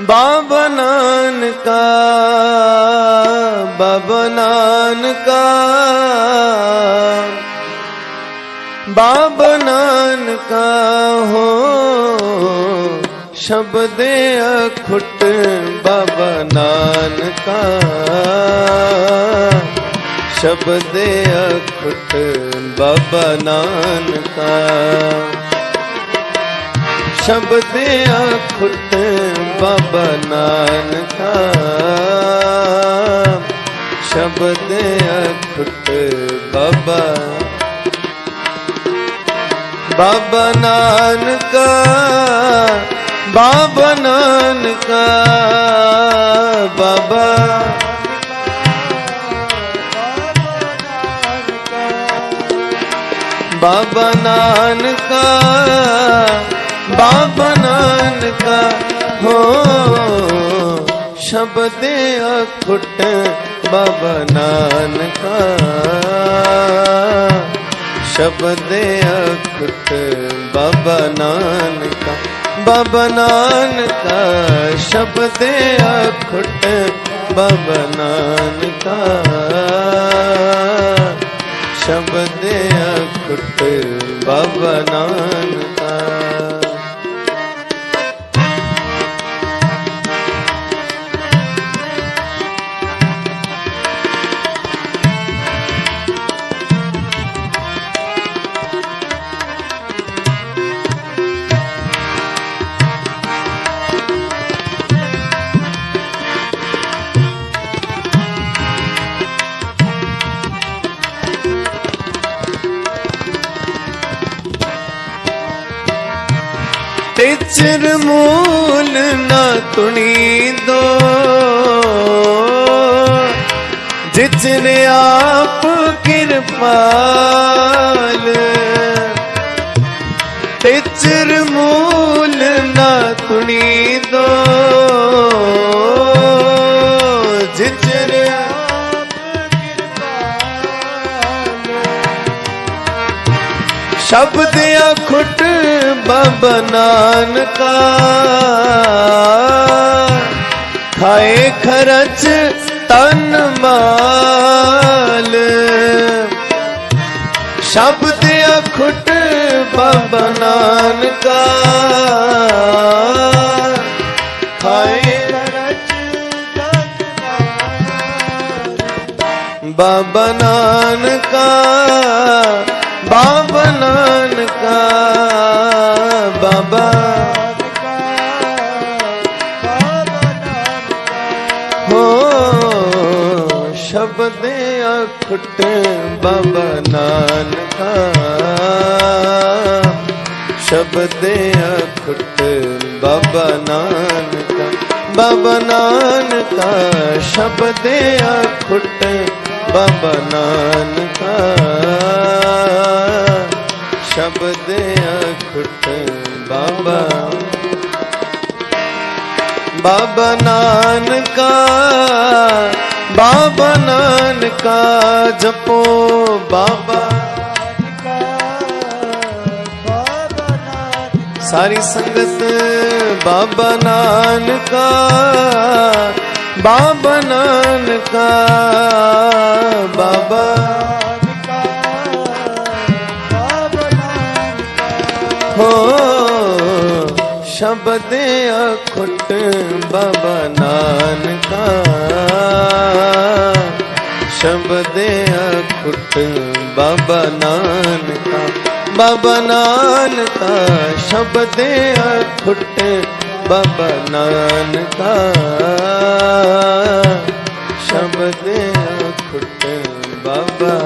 ਬਾਬਾ ਨਾਨਕਾ ਬਾਬਾ ਨਾਨਕਾ। ਬਾਬਾ ਨਾਨਕਾ ਹੋ, ਸ਼ਬਦ ਅਖੁੱਟ ਬਾਬਾ ਨਾਨਕਾ। ਸ਼ਬਦ ਅਖੁੱਟ ਬਾਬਾ ਨਾਨਕਾ। ਸ਼ਬਦ ਅਖੁੱਟ ਬਾਬਾ ਨਾਨਕਾ ਸ਼ਬਦ ਅਖੁੱਟ ਬਾਬਾ। ਬਾਬਾ ਨਾਨਕਾ ਬਾਬਾ ਨਾਨਕਾ ਬਾਬਾ। ਬਾਬਾ ਨਾਨਕਾ ਬਾਬਾ ਨਾਨਕਾ। ਹੋ, ਸ਼ਬਦ ਅਖੁੱਟ ਬਾਬਾ ਨਾਨਕਾ ਸ਼ਬਦ ਅਖੁੱਟ ਬਾਬਾ ਨਾਨਕਾ ਬਾਬਾ ਨਾਨਕਾ ਸ਼ਬਦ ਅਖੁੱਟ ਬਾਬਾ ਨਾਨਕਾ ਸ਼ਬਦ ਅਖੁੱਟ ਬਾਬਾ ਨਾਨਕਾ ਤੇਚਰ ਮੂਲ ਨਾ ਤੁਣੀ ਦੋ ਜਿਚਨ ਆਪ ਕਿਰਪਾਲ ਤੇਚਰ ਮੂਲ ਨਾ ਤੁਣੀ ਦੋ ਸ਼ਬਦ ਅਖੁੱਟ ਬਾਬਾ ਨਾਨਕਾ ਖਾਏ ਖਰਚ ਤਨ ਮਾਲ। ਸ਼ਬਦ ਅਖੁੱਟ ਬਾਬਾ ਨਾਨਕਾ ਖਾਏ ਬਾਬਾ ਨਾਨਕਾ ਬਾਬਾ ਨਾਨਕਾ, ਬਾਬਾ ਹੋ ਸ਼ਬਦ ਅਖੁੱਟ ਬਾਬਾ ਨਾਨਕਾ। ਸ਼ਬਦ ਅਖੁੱਟ ਬਾਬਾ ਨਾਨਕਾ। ਬਾਬਾ ਨਾਨਕਾ, ਸ਼ਬਦ ਅਖੁੱਟ ਬਾਬਾ ਨਾਨਕਾ, ਸ਼ਬਦ ਅਖੁੱਟ ਬਾਬਾ। ਬਾਬਾ ਨਾਨਕਾ ਬਾਬਾ ਨਾਨਕਾ, ਜਪੋ ਬਾਬਾ ਸਾਰੀ ਸੰਗਤ ਬਾਬਾ ਨਾਨਕਾ ਬਾਬਾ ਨਾਨਕਾ, ਬਾਬਾ ਹੋ ਸ਼ਬਦ ਅਖੁੱਟ ਬਾਬਾ ਨਾਨਕਾ। ਸ਼ਬਦ ਅਖੁੱਟ ਬਾਬਾ ਨਾਨਕਾ। ਬਾਬਾ ਨਾਨਕਾ ਸ਼ਬਦ ਅਖੁੱਟ ਬਾਬਾ ਨਾਨਕਾ ਸ਼ਬਦ ਅਖੁੱਟ ਬਾਬਾ।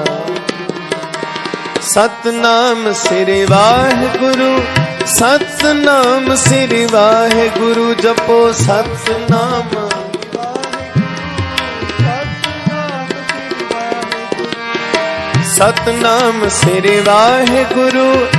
ਸਤਨਾਮ ਸ੍ਰੀ ਵਾਹਿਗੁਰੂ, ਸਤਨਾਮ ਸ੍ਰੀ ਵਾਹਿਗੁਰੂ, ਜਪੋ ਸਤਨਾਮ। ਸਤਨਾਮ ਸ੍ਰੀ ਵਾਹਿਗੁਰੂ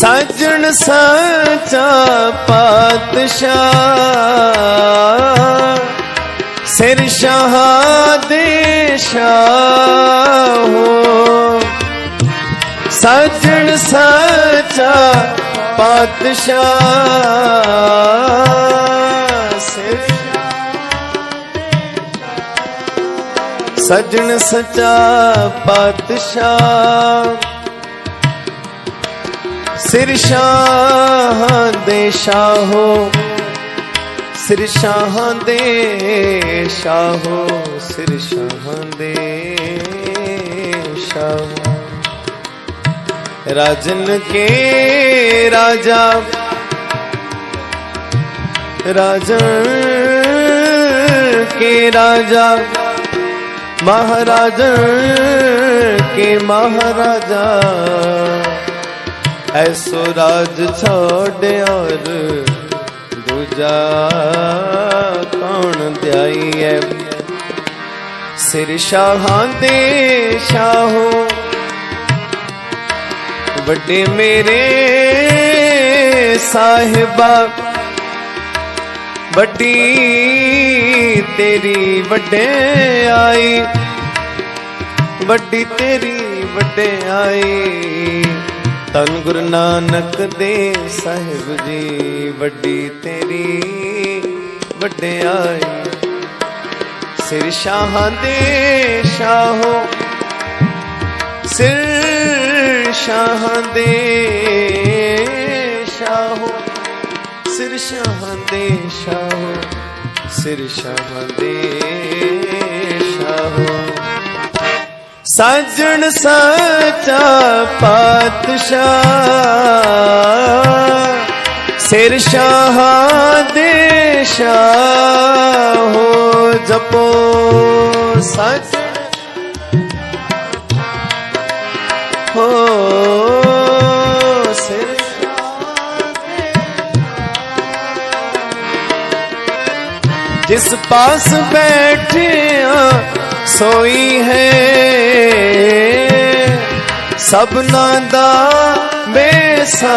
ਸਾਜਣ ਸਾਚਾ ਪਾਤਸ਼ਾਹ। ਸਿਰ ਸ਼ਾਹ ਹੋ। ਸ਼ਾਹੋ ਸਾਜਣ ਸਾਚਾ ਪਾਤਸ਼ਾਹ। ਸਿਰ ਸਜਣ ਸਚਾ ਪਾਤਸ਼ਾਹ। ਸਿਰ ਸ਼ਾਹਾਂ ਦੇ ਸ਼ਾਹੋ, ਸਿਰ ਸ਼ਾਹਾਂ ਦੇ ਸ਼ਾਹੋ, ਸਿਰ ਸ਼ਾਹਾਂ ਦੇ ਸ਼ਾਹੋ। ਰਾਜਨ ਕੇ ਰਾਜਾ, ਰਾਜਨ ਕੇ ਰਾਜਾ, ਮਹਾਰਾਜਨ ਕੇ ਮਹਾਰਾਜਾ। ਐਸੋ ਰਾਜ ਛੋੜ ਦੂਜਾ ਕੌਣ ਧਿਆਈ ਐ ਸਿਰ ਸ਼ਾਹਾਂ ਦੇ ਸ਼ਾਹੋ, ਵੱਡੇ ਮੇਰੇ ਸਾਹਿਬਾ, ਵੱਡੀ ਤੇਰੀ ਵੱਡੇ ਵਡਿਆਈ ਵੱਡੀ ਤੇਰੀ ਵੱਡੇ ਵਡਿਆਈ ਧੰਨ ਗੁਰੂ ਨਾਨਕ ਦੇ ਸਾਹਿਬ ਜੀ, ਵੱਡੀ ਤੇਰੀ ਵਡਿਆਈ ਸਿਰ ਸ਼ਾਹਾਂ ਦੇ ਸ਼ਾਹੋ, ਸਿਰ ਸ਼ਾਹਾਂ ਦੇ ਸ਼ਾਹੋ। ਸਿਰ ਸ਼ਾਹਾਂ ਦੇ ਸ਼ਾਹੋ, ਸਿਰ ਸ਼ਾਹਾਂ ਦੇ ਸਾਜਣ ਸਚਾ ਪਾਤਸ਼ਾਹ। ਸਿਰ ਸ਼ਾਹਾਂ ਦੇ ਸ਼ਾਹੋ ਜਪੋ। ਸਚ ਹੋ ਸਿਰ ਜਿਸ ਪਾਸ ਬੈਠਿਆ ਸੋਈ ਹੈ। ਸਭਨਾ ਦਾ ਬੇਸਾ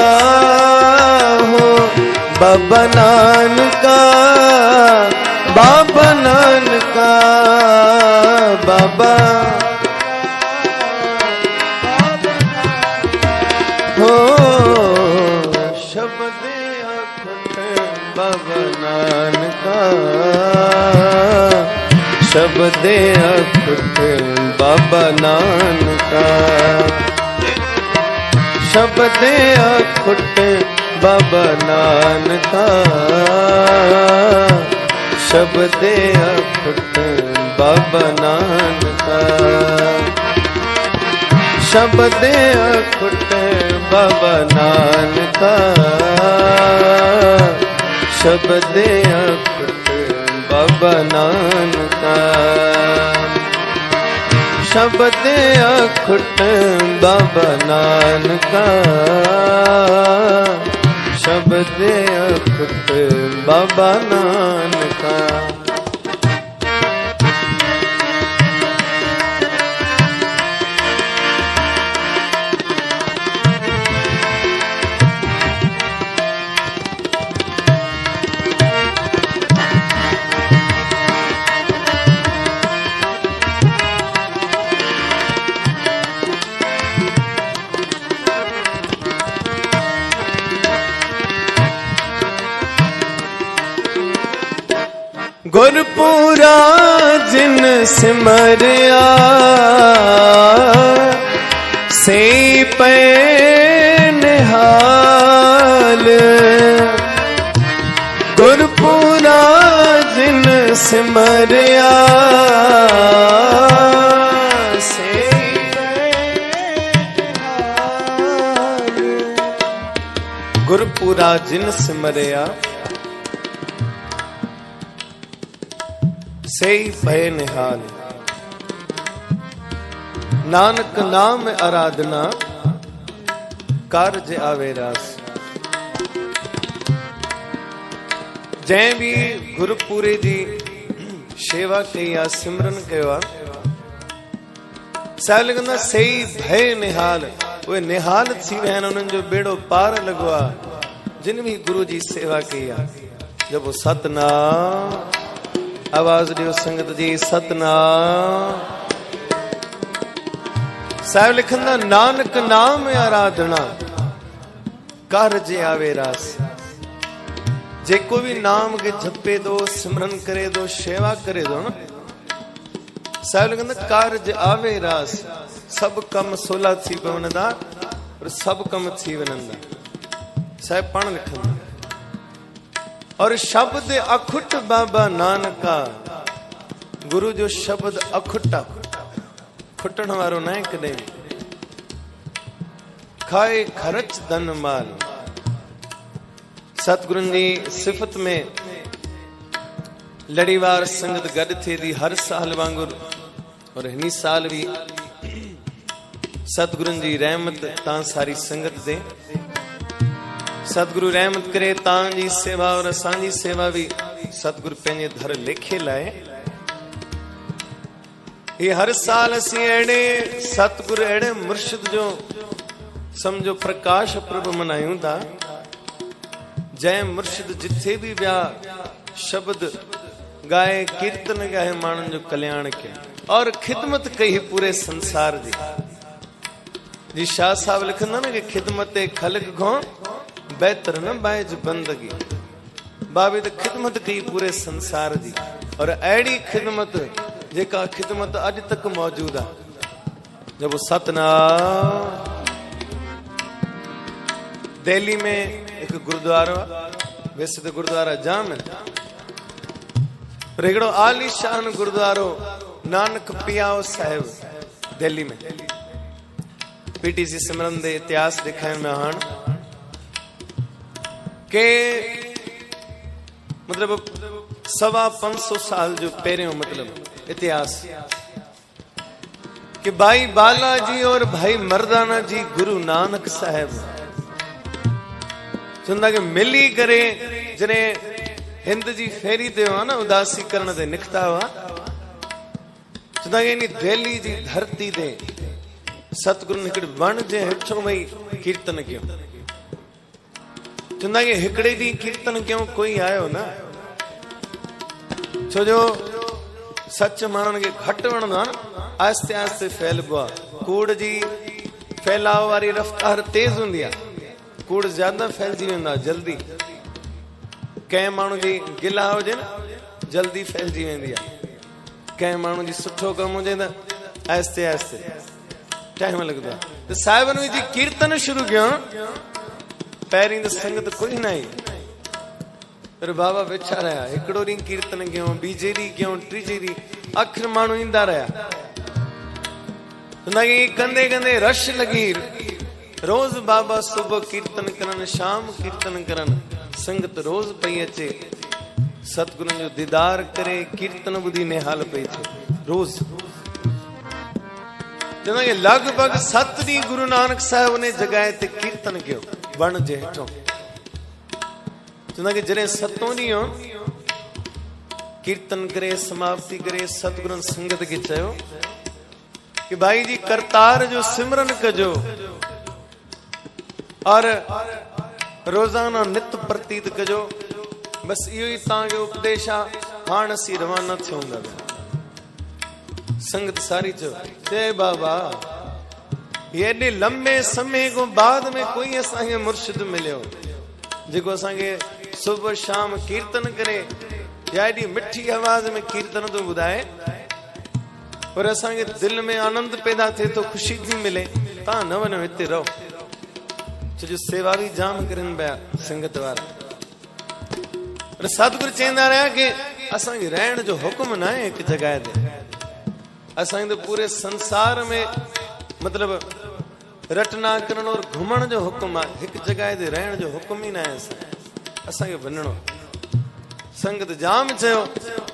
ਬਾਬਾ ਨਾਨਕਾ ਬਾਬਾ ਨਾਨਕਾ ਬਾਬਾ ਸ਼ਬਦ ਅਖਟ ਬਾਬਾ ਨਾਨਕਾ ਸ਼ਬਦ ਅਖਟ ਬਾਬਾ ਨਾਨਕਾ ਸ਼ਬਦ ਅਖਟ ਬਾਬਾ ਨਾਨਕਾ ਸ਼ਬਦ ਅਖਟ ਬਾਬਾ ਨਾਨਕਾ ਸ਼ਬਦ ਅਖਟ ਬਾਬਾ ਨਾਨਕਾ ਸ਼ਬਦ ਅਖਟ ਬਾਬਾ ਨਾਨਕਾ ਸ਼ਬਦ ਅਖਟ ਬਾਬਾ ਨਾਨਕਾ ਸਿਮਰਿਆ ਸੇ ਪੈ ਨਿਹਾਲ ਗੁਰਪੂਰਾ ਸਿਮਰਿਆ ਸੇ ਗੁਰਪੂਰਾ ਜਿਨ ਸਿਮਰਿਆ ਸਈ ਭੈ ਨਿਹਾਲ। ਨਾਨਕ ਨਾਮ ਆਰਾਧਨਾ ਕਾਰਜ ਆਵੇ ਰਾਸ। ਜੈ ਵੀ ਗੁਰਪੂਰੇ ਦੀ ਸੇਵਾ ਕਈਆ, ਸਿਮਰਨ ਕਇਆ ਸਾਹਿਬ ਲਿਖੰਦਾ ਸਹੀ ਭੈ ਨਿਹਾਲ। ਉਹ ਨਿਹਾਲਤ ਸੀ ਵਹਿਨ ਉਹਨਾਂ ਜੋ ਬੇੜੋ ਪਾਰ ਲਗਵਾ। ਜਿਨ ਵੀ ਗੁਰੂ ਜੀ ਸੇਵਾ ਕਈਆ ਜਬ ਉਹ ਸਤਨਾਮ। ਆਵਾਜ਼ ਦਿਓ ਸੰਗਤ ਜੀ, ਸਤਨਾਮ। ਸਾਹਿਬ ਲਿਖੰਦਾ ਨਾਨਕ ਨਾਮ ਆਰਾਧਨਾ। ਕਾਰਜ ਆਵੇ ਰਾਸ। ਜੇ ਕੋਈ ਵੀ ਨਾਮ ਕੇ ਜਪੇ ਦੋ, ਸਿਮਰਨ ਕਰੇ ਦੋ, ਸੇਵਾ ਕਰੇ ਦੋ ਨਾ। ਸਾਹਿਬ ਕਹਿੰਦਾ ਕਾਰਜ ਆਵੇ ਰਾਸ, ਸਭ ਕੰਮ ਸੋਲਾ ਥੀ ਪਵਨ ਦਾ ਔਰ ਸਭ ਕੰਮ ਥੀ ਵਨੰਦਾ ਸਾਹਿਬ ਪੜ੍ਹ ਲਿਖਣ और शब्द अखुट बाबा नानका गुरु जो शब्द अखुटा खुटण वारो न आहे कॾहिं खाए खर्च धन माल सतगुरुनि जी सिफ़त में लड़ीवार संगत गॾु थिए थी हर साल वांगुरु और हिन साल बि सतगुरुनि जी रहमत तव्हां सारी संगत ते सतगुरु रहमत करे तां जी सेवा और असांजी सेवा भी सतगुरु पंहिंजे धर लिखे लाए ये हर साल असी अहिड़े सतगुरु अहिड़े मुर्शिद जो समझो प्रकाश प्रभ मनायूं था जय मुर्शिद जिथे भी विया शब्द गाए कीर्तन गाए माण्हुनि जो कल्याण कयो और खिदमत कई पूरे संसार जी जी शाह साहब लिखंदा न कि खिदमत खलक घो बेहतर न बाइज बंदगी बाबे त खिदमत कई पूरे संसार जी और अहिड़ी खिदमत जेका खिदमत अॼु तक मौजूद आहे जब वो सतनाम दिल्ली में हिकु गुरुद्वारो आहे वैसे त गुरुद्वारा जाम आहिनि पर हिकिड़ो आलीशान गुरुद्वारो नानक पियाओ साहिब दिल्ली में पीटीसी सिमरन दे इतिहास ॾेखारण में हाण ਕਿ ਮਤਲਬ ਸਵਾ 500 ਸਾਲ ਜੋ ਪਹਿਰੇ ਹੋ ਮਤਲਬ ਇਤਿਹਾਸ ਕਿ ਭਾਈ ਬਾਲਾ ਜੀ ਔਰ ਭਾਈ ਮਰਦਾਨਾ ਜੀ ਗੁਰੂ ਨਾਨਕ ਸਾਹਿਬ ਜਿੰਦਾ ਕਿ ਮਿਲੀ ਕਰੇ ਜਨੇ ਹਿੰਦ ਜੀ ਫੇਰੀ ਤੇ ਹੋ ਨਾ ਉਦਾਸੀ ਕਰਨ ਦੇ ਨਿਕਤਾ ਵਾ ਜਿੰਦਾ ਕਿ ਨੀ ਦਿੱਲੀ ਦੀ ਧਰਤੀ ਦੇ ਸਤਗੁਰੂ ਨਿਕੜ ਬਣ ਜੇ ਹਿੱਥੋਂ ਮਈ ਕੀਰਤਨ चवंदा कि हिकिड़े ॾींहुं कीर्तन कयूं कोई आयो न छो जो सच माण्हुनि खे घटि वणंदो आहे न आहिस्ते आहिस्ते फैलिबो आहे कूड़ जी फैलाव वारी रफ़्तार तेज़ हूंदी आहे कूड़ ज्यादा फैलजी वेंदो आहे जल्दी कंहिं माण्हू जी गिला हुजे न जल्दी फैलजी वेंदी आहे कंहिं माण्हू जी सुठो कमु हुजे त आहिस्ते आहिस्ते टाइम लॻंदो आहे त साहिबनि जी कीर्तन शुरू कयो ਪੈਰੀ ਦੇ ਸੰਗਤ ਕੋਈ ਨਹੀਂ। ਫਿਰ ਬਾਬਾ ਵਿਚਾ ਰਿਹਾ ਇਕੜੋ ਰੀ ਕੀਰਤਨ ਗਿਓ ਬੀਜੇਰੀ ਗਿਓ ਟ੍ਰਿਜੇਰੀ ਅਖਰ ਮਾਣੋ ਇੰਦਾ ਰਿਹਾ। ਸੁਣਾਈ ਕੰਦੇ ਕੰਦੇ ਰਸ਼ ਲਗੀ। ਰੋਜ਼ ਬਾਬਾ ਸਵੇਰ ਕੀਰਤਨ ਕਰਨ, ਸ਼ਾਮ ਕੀਰਤਨ ਕਰਨ, ਸੰਗਤ ਰੋਜ਼ ਪਈ ਅਚੇ ਸਤਗੁਰੂ ਜੋ ਦੀਦਾਰ ਕਰੇ, ਕੀਰਤਨ ਬੁਧੀ ਨਿਹਾਲ ਪਈ ਛੇ ਰੋਜ਼। ਜਦੋਂ ਇਹ ਲਗਭਗ ਸੱਤ ਦੀ ਗੁਰੂ ਨਾਨਕ ਸਾਹਿਬ ਨੇ ਜਗਾਏ ਤੇ ਕੀਰਤਨ ਕਿਉ? વણ જેઠો જુના કે જ્યારે સતોનીઓ કીર્તન કરે સમાપ્તિ કરે સદગુરુ સંગત કે ચયો કે ભાઈજી કરતાર જો સિમરન કજો ਔਰ ਰੋਜ਼ਾਨਾ ਨਿਤ ਪ੍ਰਤੀਤ ਕਜੋ ਬਸ ਇਹੋ ਹੀ ਤਾਂ ਜੋ ਉਪਦੇਸ਼ਾ ਹਾਣ ਅਸੀਂ ਰਵਾਨਾ ਥਿਉਂਦਾ ਸੰਗਤ ਸਾਰੀ ਚ ਤੇ ਬਾਬਾ थियूं दादा संगत सारी चयो जय बाबा ये एॾे लंबे समय खां बाद में कोई असांखे मुर्शिद मिलियो जेको असांखे सुबुह शाम कीर्तन करे या एॾी मिठी आवाज़ में कीर्तन थो ॿुधाए पर असांखे दिलि में आनंद पैदा थिए थो ख़ुशी थी मिले तव्हां न वञो हिते रहो छो जो सेवा बि जाम करनि पिया संगत वारा पर सतगुरु चवंदा रहिया कि असांखे रहण जो हुकुम न आहे हिकु जॻह ते असांखे त पूरे संसार में मतिलबु रटना करण और घुमण जो हुकुम आहे हिकु जॻह ते रहण जो हुकुम ई न आहे असां असांखे वञिणो संगत जाम चयो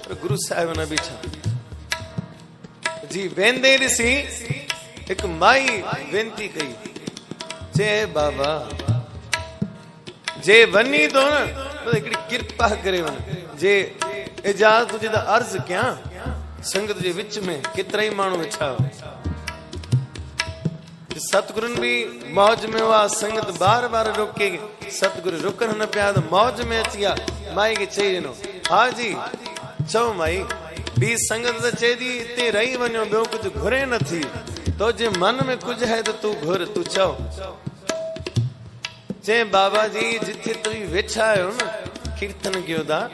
पर गुरु साहिब न बीठा जी वेंदे ॾिसी हिकु माई वेनती कई चए बाबा जे वञी थो न त हिकिड़ी कृपा करे वञ जे इजाज़त हुजे त अर्ज़ कयां संगत जे विच में केतिरा ई माण्हू वेठा हुआ ਫਿਰ ਸਤਿਗੁਰਨ ਵੀ ਮौज ਮੇਵਾ ਸੰਗਤ ਬਾਰ-ਬਾਰ ਰੁਕੇ। ਸਤਿਗੁਰ ਰੁਕਣ ਨ ਪਿਆ ਤਾਂ ਮौज ਮੇ ਚਿਆ ਮਾਈ ਕੇ ਚੇਨੋ ਹਾਜੀ ਚਉ ਮਾਈ ਬੀ ਸੰਗਤ ਦਾ ਚੇਦੀ ਤੇ ਰਹੀ ਵਣੋ ਬਿਓ ਕੁਝ ਘੁਰੇ ਨ ਥੀ। ਤੋ ਜੇ ਮਨ ਮੇ ਕੁਝ ਹੈ ਤਾਂ ਤੂੰ ਘੁਰ, ਤੂੰ ਚਾਉ ਜੇ ਬਾਬਾ ਜੀ, ਜਿੱਥੇ ਤੁਸੀਂ ਵੇਖਿਆ ਹੋ ਨਾ, ਕੀਰਤਨ ਗਿਓ ਦਾ,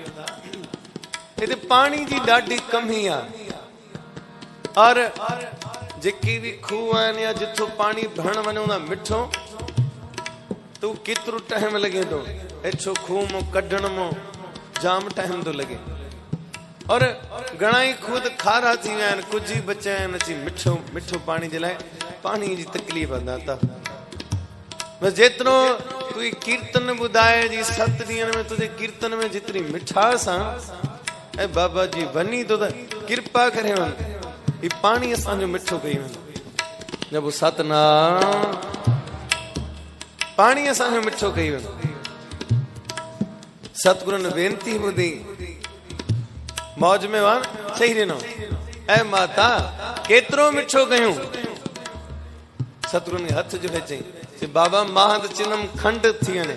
ਇਹਦੇ ਪਾਣੀ ਦੀ ਡਾਢੀ ਕਮੀ ਆ। ਔਰ जेके बि खूह आहिनि या जिथो पाणी भरण वञूं था मिठो तूं केतिरो टाइम लॻे थो एछो खूह मां कढण मां जाम टाइम थो लॻे और घणा ई खूह त खारा थी विया आहिनि कुझु ई बचिया आहिनि अची मिठो मिठो पाणी जे लाइ पाणी जी तकलीफ़ अंदा था बस जेतिरो तूं ही कीर्तन ॿुधाए जी सत ॾींहंनि में तुंहिंजे कीर्तन में जेतिरी मिठास आहे ऐं बाबा जी वञी थो त कृपा करे वञ ही पाणी असांजो मिठो कई वञ जब सतनाम पाणी असांजो मिठो कई वञ सतगुरुनि वेनती ॿुधी मौज में वञ चई ॾिनो ऐं माता केतिरो मिठो कयूं सतगुरुनि खे हथ जोड़े चई चई बाबा मां त चिनम खंड थी वञे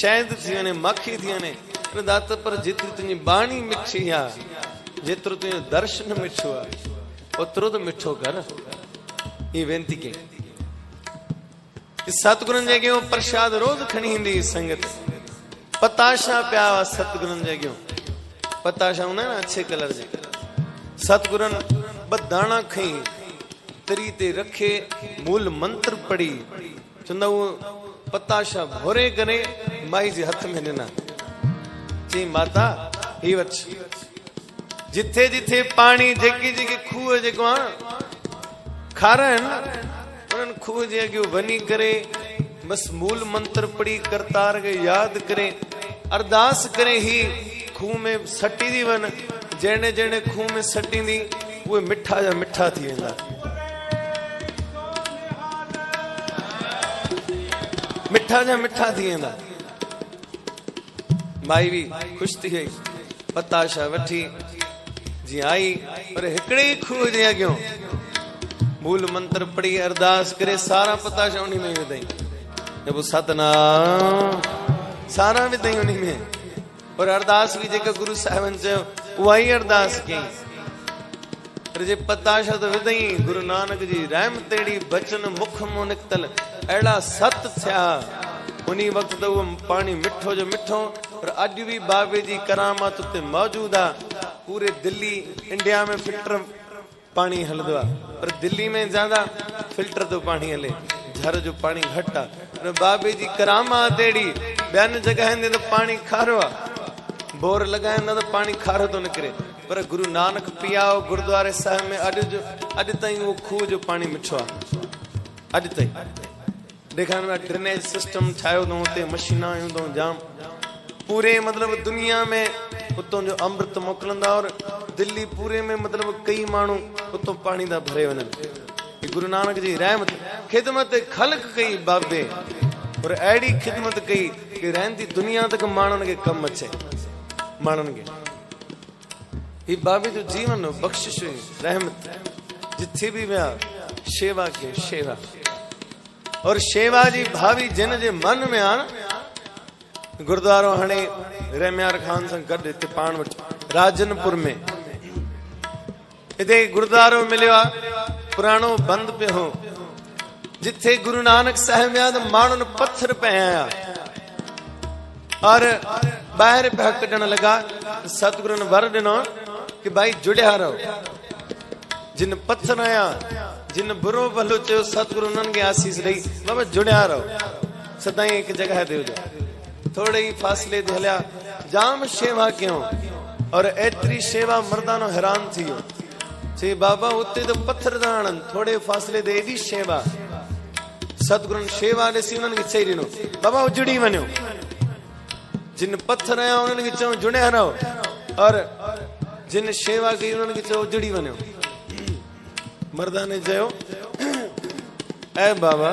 शहद थी वञे मखी थी वञे पर दाता पर जेतिरी तुंहिंजी बाणी मिठी आहे जेतिरो तुंहिंजो दर्शन मिठो आहे ओतिरो त मिठो कर ई वेनती कई सतगुरुनि जे अॻियां प्रसाद रोज़ खणी ईंदी हुई संगत पताशा पिया हुआ सतगुरुनि जे अॻियां पताशा हूंदा आहिनि अच्छे कलर जे सतगुरुनि ॿ दाणा खई तरी ते रखे मूल मंत्र पढ़ी चवंदा उहो पताशा भोरे करे माई जे हथ में ॾिना चई माता ही वठ जिथे जिथे पाणी जेके जेके खूह जेको आहे खारा आहिनि उन्हनि खूह जे अॻियो वञी करे बसि मूल मंत्र पढ़ी करतार खे यादि करे अरदास करे ही खूह में सटी थी वञ जहिड़े जहिड़े खूह में सटींदी उहे मिठा जा मिठा थी वेंदा मिठा जा मिठा थी वेंदा माई बि ख़ुशि थी वई पताशा वठी जीअं आई पर हिकिड़े ई खूह जे अॻियां मूल मंत्र पढ़ी अरदास करे सारा पताशा उन में विधई जब सतनाम सारा विधई उन में और अरदास बि जेका गुरु साहिबनि चयो उहा ई अरदास कई पर जे पताशा त विधई गुरु नानक जी रहमत अहिड़ी बचन मुख मों निकतल अहिड़ा सत थिया उन वक़्तु त उहो पाणी मिठो जो मिठो पर अॼु बि बाबे जी करामत उते मौजूद आहे पूरे दिल्ली इंडिया में फिल्टर पाणी हलंदो आहे पर दिल्ली में ज्यादा फिल्टर तो पाणी हले झर जो पाणी घटि आहे पर बाबे जी करामत अहिड़ी ॿियनि जॻहियुनि ते त पाणी खारो आहे बोर लॻाईंदा त पाणी खारो थो निकिरे पर गुरु नानक पियाओ गुरुद्वारे साहिब में अॼु जो अॼु ताईं उहो खूह जो पाणी मिठो आहे अॼु ताईं ॾेखारण में ड्रेनेज सिस्टम ठाहियो अथऊं हुते मशीना आयूं अथऊं जाम पूरे मतिलबु दुनिया में उतां जो अमृत मोकिलंदा और दिल्ली पूरे में मतिलबु कई माण्हू उतां पाणी था भरे वञनि ही गुरु नानक जी रहमत ख़िदमत ख़लक कई बाबे और अहिड़ी ख़िदमत कई कि रहंदी दुनिया तक माण्हुनि खे कमु अचे माण्हुनि खे ही बाबे जो जीवन हो बख़्शिश हुई रहमत जिथे बि विया शेवा कयो शेवा और शेवा जी भावी जिन जे मन में आहे न गुरुद्वारो हाणे रेम्यार ख़ान सां गॾु हिते पाण वटि राजनपुर में हिते गुरुद्वारो मिलियो आहे पुराणो बंदि पियो हो जिथे गुरु नानक साहिब विया त माण्हुनि पत्थर पिया आया और ॿाहिरि पिया कढण लॻा सतगुरुनि वर ॾिनो कि भाई जुड़िया रहो जिन पत्थर आया जिन बुरो भलो चयो सतगुरु उन्हनि खे आसीस ॾेई बाबा जुड़िया रहो सदाईं हिकु जॻह ते हुजो ਥੋੜੇ ਹੀ ਫਾਸਲੇ ਤੇ ਹਲਿਆ ਜਾਮ ਸ਼ੇਵਾ ਕਿਉਂ ਔਰ ਐਤਰੀ ਸ਼ੇਵਾ ਮਰਦਾਂ ਨੂੰ ਹੈਰਾਨ ਥੀਓ ਸੇ ਬਾਬਾ ਉੱਤੇ ਤਾਂ ਪੱਥਰ ਦਾਣਨ ਥੋੜੇ ਫਾਸਲੇ ਤੇ ਇਹਦੀ ਸ਼ੇਵਾ ਸਤਗੁਰਨ ਸ਼ੇਵਾ ਦੇ ਸੀ ਉਹਨਾਂ ਨੇ ਕਿਛੇ ਰਿਨੋ ਬਾਬਾ ਉਜੜੀ ਵਨਿਓ ਜਿਨ ਪੱਥਰ ਆਇਆ ਉਹਨਾਂ ਨੇ ਕਿਛੇ ਜੁਣੇ ਹਰਾਓ ਔਰ ਜਿਨ ਸ਼ੇਵਾ ਕੀ ਉਹਨਾਂ ਨੇ ਕਿਛੇ ਉਜੜੀ ਵਨਿਓ ਮਰਦਾਂ ਨੇ ਜਯੋ ਐ ਬਾਬਾ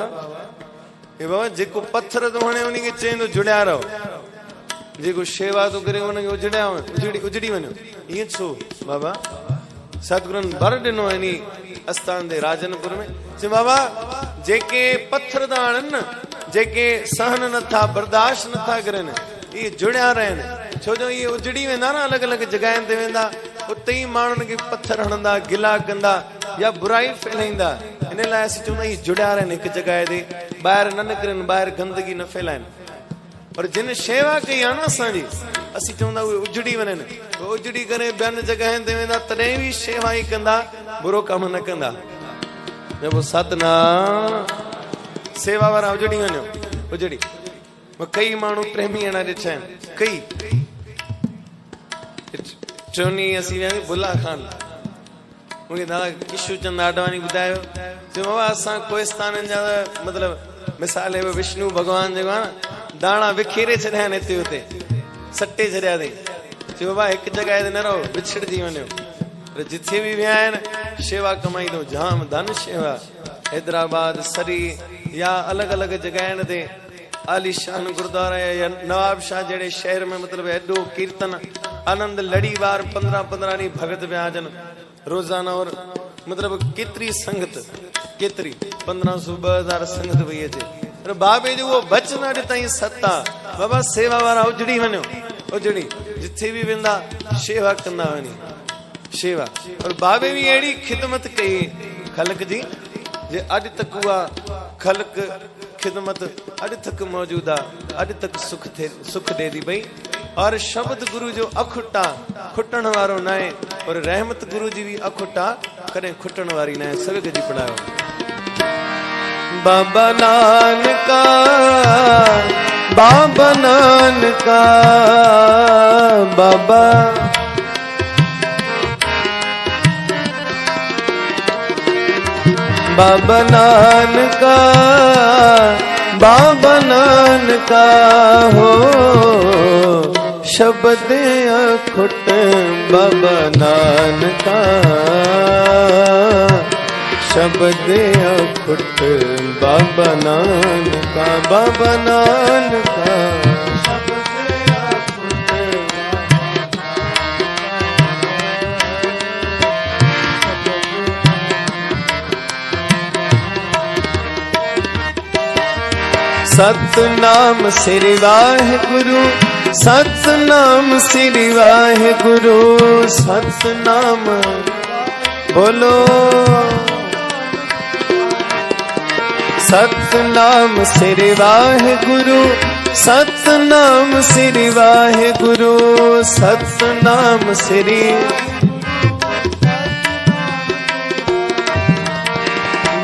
हे बाबा जेको पत्थर थो हणे उन खे चईंदो जुड़िया रहो जेको शेवा थो करे हुनखे उजड़िया उजड़ी उजड़ी वञो ईअं छो बाबा सतगुरुनि भर ॾिनो इन आस्थान ते राजनपुर में चई बाबा जेके पत्थर था आणनि न जेके सहन नथा बर्दाश्त नथा करनि इहे जुड़िया रहनि छो जो इहे उजड़ी वेंदा न अलॻि अलॻि जॻहियुनि ते वेंदा उते ई माण्हुनि खे पत्थर हणंदा गिला कंदा या बुराई फैलाईंदा इन लाइ असीं चवंदा आहियूं जुड़िया रहनि हिकु जॻह ते ॿाहिरि न निकिरनि ॿाहिरि गंदगी न फैलाइनि पर जिन शेवा कई आहे न असांजी असीं चवंदा उहे उजड़ी वञनि उहे उजड़ी करे ॿियनि जॻहियुनि ते वेंदा तॾहिं बि शेवा ई कंदा बुरो कमु न कंदा जब सतना सेवा वारा उजड़ी वञो उजड़ी मां कई माण्हू प्रेमी अहिड़ा ॾिठा आहिनि कई चवनी असीं वियासीं बुला खान मूंखे दादा किशू चंद आडवानी ॿुधायो चयो बाबा असां कोइस्ताननि जा त मतिलबु मिसाल आहे विष्णु भॻवान जेको आहे न दाणा विखेरे छॾिया आहिनि हिते हुते सटे छॾिया अथई चयो बाबा हिकु जॻह ते न रहो विछड़जी वञो पर जिथे बि विया आहिनि शेवा कमाई अथऊं जाम धन शेवा हैदराबाद सरी या अलॻि अलॻि जॻहियुनि ते आलीशान गुरुद्वारा या नवाब शाह जहिड़े शहर में मतिलबु एॾो कीर्तन आनंद लड़ीवार पंद्रहं पंद्रहं ॾींहं भगत पिया अचनि रोजाना और મતલબ કેતરી સંગત કેતરી 1500 2000 સંગત ભઈએ છે અને બાબે જેવો બચનાડ તઈ સત્તા બાબા સેવા વાળા ઉજડી વન્યો ઉજડી ਜਿੱਥੇ ਵੀ ਵਿੰਦਾ ਸੇਵਾ ਕਰਨਾ ਵਣੀ ਸੇਵਾ ਔਰ ਬਾਬੇ ਵੀ ਐੜੀ ਖਿਦਮਤ ਕਈ ਖਲਕ ਦੀ ਜੇ ਅੱਜ ਤੱਕ ਤੱਕੂਆ ਖਲਕ ਖਿਦਮਤ ਅੱਜ ਤੱਕ ਮੌਜੂਦਾ ਅੱਜ ਤੱਕ ਸੁਖ ਤੇ ਸੁਖ ਦੇ ਦੀ ਬਈ तक सुख थे सुख ॾे थी पई और शब्द गुरु जो अखुट आहे खुटण वारो न आहे और रहमत गुरु जी बि अखुट आहे कॾहिं खुटण वारी न आहे सॻ जी पढ़ायो बाबा नानका बाबा नानका बाबा बाबा नानका बाबा नानका हो ਸ਼ਬਦ ਅਖਟ ਬਾਬਾ ਨਾਨਕਾ। ਸ਼ਬਦ ਅਖਟ ਬਾਬਾ ਨਾਨਕਾ ਬਾਬਾ ਨਾਨਕਾ। ਸਤਨਾਮ ਸਿਰ ਵਾਹਿਗੁਰੂ। ਸਤਨਾਮ ਸ੍ਰੀ ਵਾਹਿਗੁਰੂ ਸਤਨਾਮ। ਬੋਲੋ। ਸਤਨਾਮ ਸ੍ਰੀ ਵਾਹਿਗੁਰੂ ਸਤਨਾਮ ਸ੍ਰੀ ਵਾਹਿਗੁਰੂ ਸਤਨਾਮ ਸ੍ਰੀ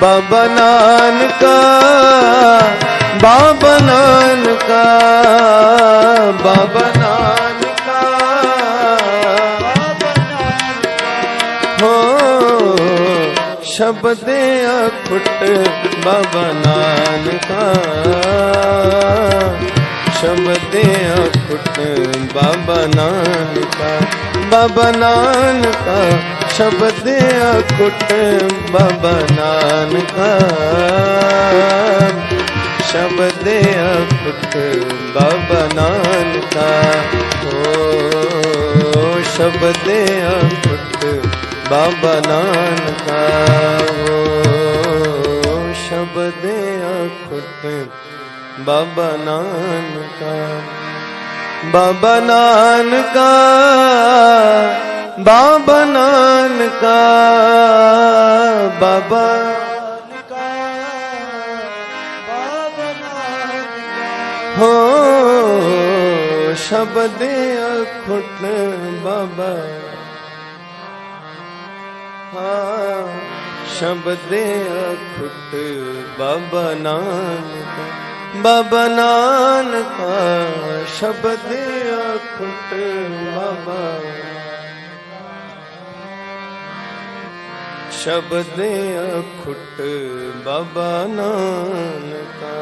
ਬਾਬਾ ਨਾਨਕਾ ਬਾਬਾ ਨਾਨਕਾ ਬਾਬਾ ਨਾਨਕਾ। ਹੋ ਸ਼ਬਦ ਅਖੁੱਟ ਬਾਬਾ ਨਾਨਕਾ। ਸ਼ਬਦ ਅਖੁੱਟ ਬਾਬਾ ਨਾਨਕਾ ਬਾਬਾ ਨਾਨਕਾ। ਸ਼ਬਦਿਆ ਕੁਟੰਬ ਬਨਾਨਕਾ ਸ਼ਬਦਿਆ ਕੁਟੰਬ ਬਨਾਨਕਾ ਓ ਸ਼ਬਦਿਆ ਕੁਟੰਬ ਬਨਾਨਕਾ ਓ ਸ਼ਬਦਿਆ ਕੁਟੰਬ ਬਨਾਨਕਾ ਬਾਬਾ ਨਾਨਕਾ ਬਾਬਾ ਨਾਨਕਾ ਬਾਬਾ ਬਾਬਾ ਨਾਨਕਾ ਹੋ ਸ਼ਬਦ ਅਖੁੱਟ ਬਾਬਾ। ਹਾਂ, ਸ਼ਬਦ ਅਖੁੱਟ ਬਾਬਾ ਨਾਨਕ ਬਾਬਾ ਨਾਨਕ ਸ਼ਬਦ ਅਖੁੱਟ ਬਾਬਾ। ਸ਼ਬਦ ਅਖੁੱਟ ਬਾਬਾ ਨਾਨਕਾ।